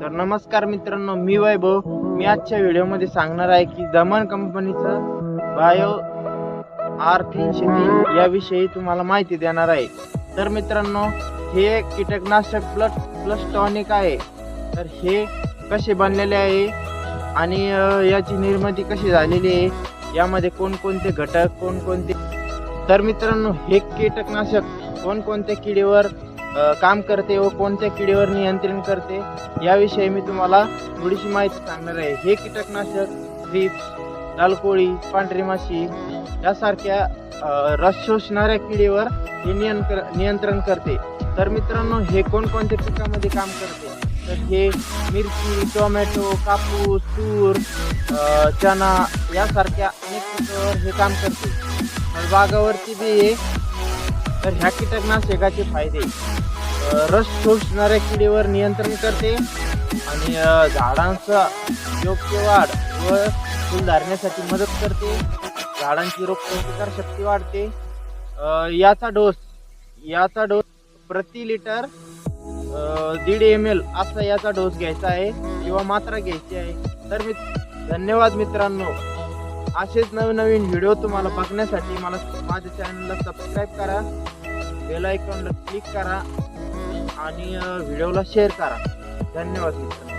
तर नमस्कार मित्रांनो मी वैभव. मी आजच्या व्हिडिओमध्ये सांगणार आहे की दमन कंपनीचं बायो आर तीनशे तीन याविषयी तुम्हाला माहिती देणार आहे. तर मित्रांनो हे कीटकनाशक प्लस प्लस टॉनिक आहे. तर हे कसे बनलेले आहे आणि याची निर्मिती कशी झालेली आहे यामध्ये कोणकोणते घटक कोणकोणते तर मित्रांनो हे कीटकनाशक कोणकोणत्या किडीवर काम करते व कोणत्या किडीवर नियंत्रण करते याविषयी मी तुम्हाला थोडीशी माहिती सांगणार आहे. हे कीटकनाशक थ्रिप्स लालकोळी पांढरी माशी यासारख्या रस शोषणाऱ्या किडीवर हे नियंत्र नियंत्रण करते. तर मित्रांनो हे कोणकोणत्या पिकामध्ये काम करते? तर हे मिरची टोमॅटो कापूस तूर चना यासारख्या अनेक पिकावर हे काम करते. बागावरती बी हे तर ह्या कीटकनाशकाचे फायदे. रस शोषणाऱ्या किडीवर नियंत्रण करते आणि झाडांचा योग्य वाढ व फुलधारण्यासाठी मदत करते. झाडांची रोगप्रतिकार शक्ती वाढते. याचा डोस याचा डोस प्रति लिटर दीड एम एल असा याचा डोस घ्यायचा आहे किंवा मात्रा घ्यायची आहे. तर मी धन्यवाद मित्रांनो. असेच नवनवीन व्हिडिओ तुम्हाला बघण्यासाठी मला माझ्या चॅनलला सबस्क्राईब करा. बेल आयकॉनला क्लिक करा आणि व्हिडिओला शेअर करा. धन्यवाद मित्रांनो.